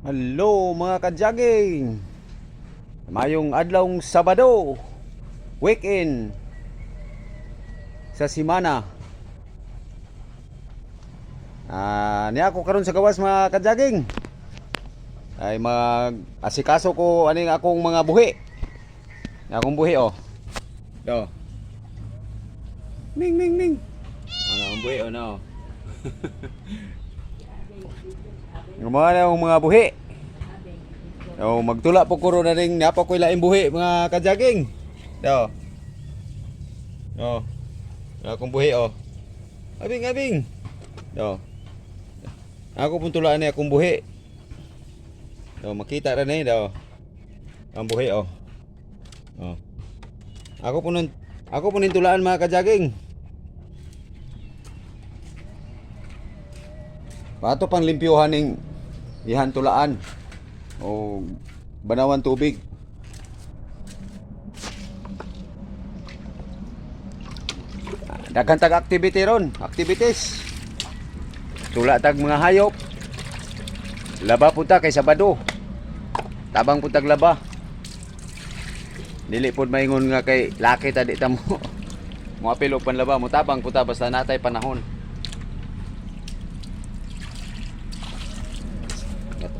Hello mga kadyaging Mayong adlawng Sabado Weekend Sa simana Ah, niya ako karon sa gawas mga kadyaging ay mag asikaso ko aning akong mga buhi. Akong buhi oh. Do. Ming ming ming. Ano ang buhi oh no. Gumawa na mga buhi. O, magtula po ko na rin napa ko ilaing buhi mga kajaging. Do. Do. Akong buhi oh. Abing abing. Do. Ako pun tulaan ni akong buhi. Do, makita ra ni do. Ang buhi oh. Oh. Ako po nun, ako po nintulaan mga kajaging. Pato pang limpyuhan ning ihan tulaan o banawan tubig. Daghan tag activity ron, activities. Tula tag mga hayop. Laba punta kay Sabado. Tabang puntag laba. Dili pod maingon nga kay laki ta di ta mo. Mo apil panlaba mo tabang punta basta natay panahon.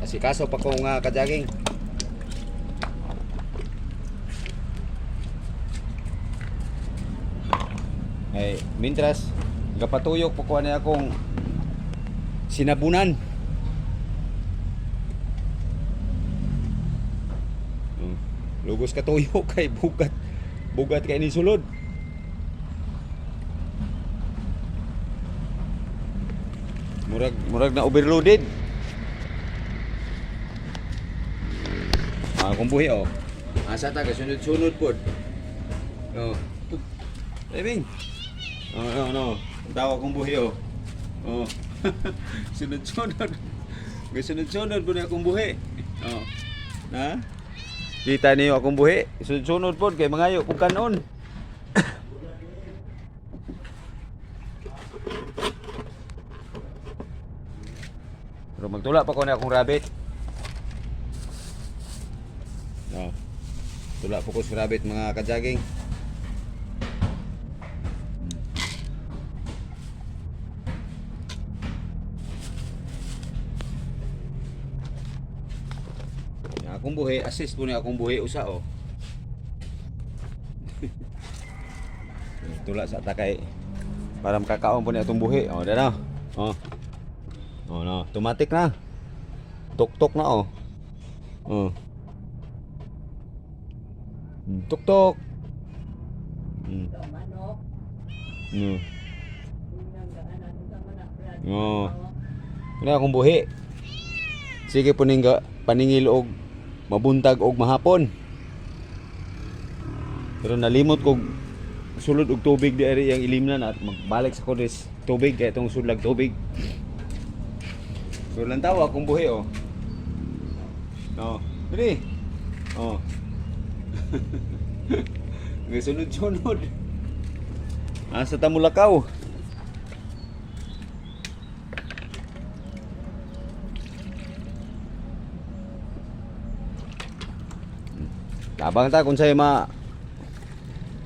At asikaso pa ko nga kajaging. Ay, mintras gapatuyok pa ko ani akong sinabunan. Mm. Lugos ka tuyo kay bugat. Bugat kay ni sulod. Murag murag na overloaded. Ah, kung buhi oh. Asa ta ka sunod-sunod pod. Oh. Living. Oh, no, no. Tawa kong buhi oh. Oh. sunod-sunod. May sunod-sunod po na akong buhi. Oh. Na? Kita niyo akong buhi. Sunod-sunod po kay mangayo kung kanon. Pero magtula pa ko na akong rabbit. No. Tula po rabbit mga kajaging. Yung akong buhi, assist po ni akong buhi usa oh. Tula sa takay para makakaon po ni atong buhi. Oh, dana. Oh. Oh, no. Automatic na. Tok-tok na oh. Oh. Hmm, Tok-tok. Hmm. Hmm. Oh. Wala akong buhi. Sige po ningga paningil og mabuntag og mahapon. Pero nalimot kog sulod og tubig di ari ang ilimnan at magbalik sa kuris tubig kay itong sulag tubig. Pero lang tawa akong buhi oh. Oh, dili. Oh. Ngay sunod-sunod. Asa ta mulakaw? Tabang ta kung sa'yo ma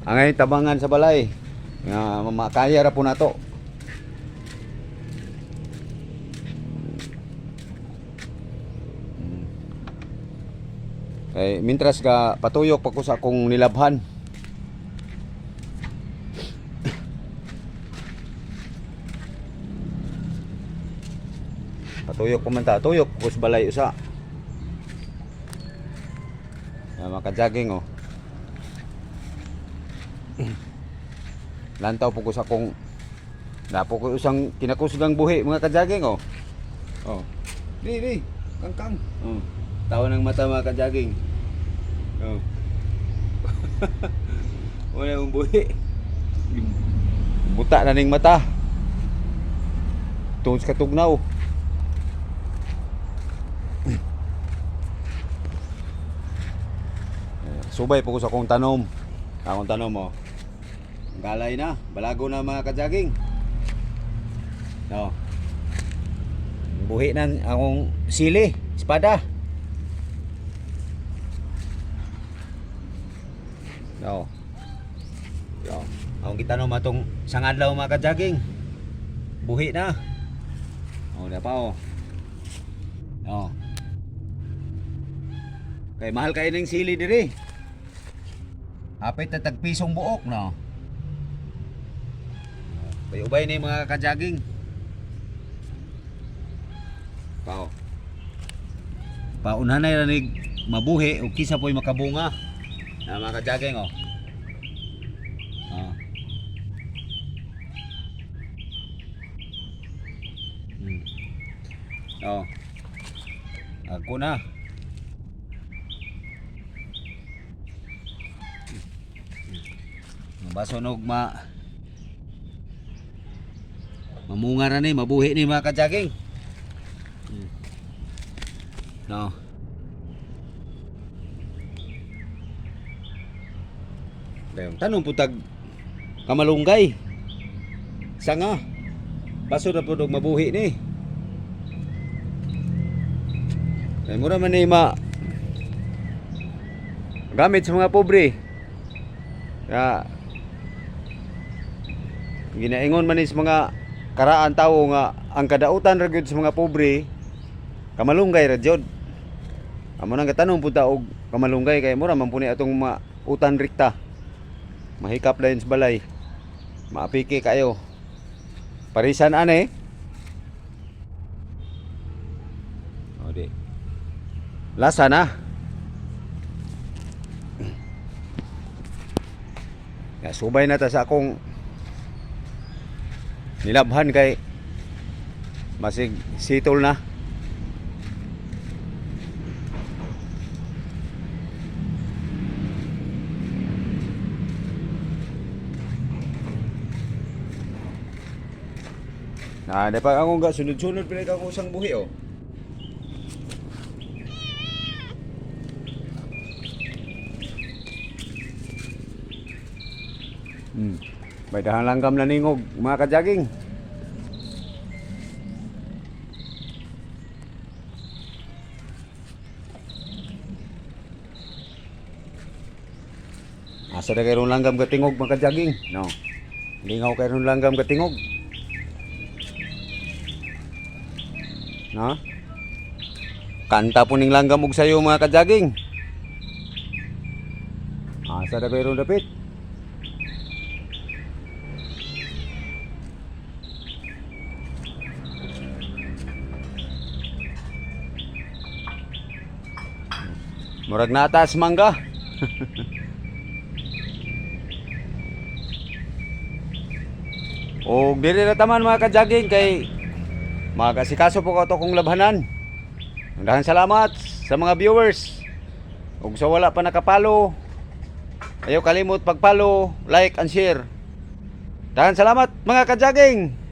angay tabangan sa balay nga makaya ra po nato. Kay mintras ka patuyok pa ko sa akong nilabhan. Patuyok pa man ta, tuyok ko sa balay usa. Ah, maka-jogging oh. Lantaw po ko sa akong Napo ko usang kinakusgang buhi mga kajaging oh. Oh. Di di, kangkang. Oh. Tawa ng mata mga kajaging. Oh. Wala yung buhi. Buta na ning mata. Tungos katugnaw. Subay po ko sa akong tanom. Akong tanom mo. Galay na, balago na mga kajaging. No. Buhi ng akong sili, espada. No. Yo. Akong kita no matong isang adlaw mga kajaging. Buhi na. Oh, da pa oh. Oh. Kay mahal kayo ng sili diri. Hapit na tagpisong buok no. Kay ubay ni mga kajaging. Pao. Pauna na ranig mabuhi o kisa po'y makabunga. Na mga kajaging oh. Ah. Hmm. Oh. Ako na. Mabasunog ma Mamunga ra ni, mabuhi ni mga kajaging. Hmm. No. Dayon, tanong putag kamalunggay. Sanga. Baso na pudog mabuhi ni. Ay mura man ni ma gamit sa mga pobre. Ya ginaingon man ni sa mga karaan tao nga ang kadautan ra sa mga pobre kamalunggay ra jud. Amo nang katanong punta og kamalunggay kay mura man puni atong mga utan rikta. Mahikap dayon balay. Maapiki kayo. Parisan ane. O di. Lasa na. Subay na ta sa akong nilabhan kay masig sitol na. Nah, dapat ako enggak sunod-sunod pinag ako isang buhi oh. Hmm. May dahang langgam na ningog, mga kajaging. Asa na kayo langgam katingog, mga kajaging? No. Lingaw kayo langgam katingog. No? Kanta po ning langgam og sayo mga kajaging. Asa na kayo dapit? Murag natas mangga. O diri na taman mga kajaging kay makasikaso po ko to kong labhanan. Dahan salamat sa mga viewers. Ug sa wala pa nakapalo, ayaw kalimot pagpalo, like and share. Dahan salamat mga kajaging.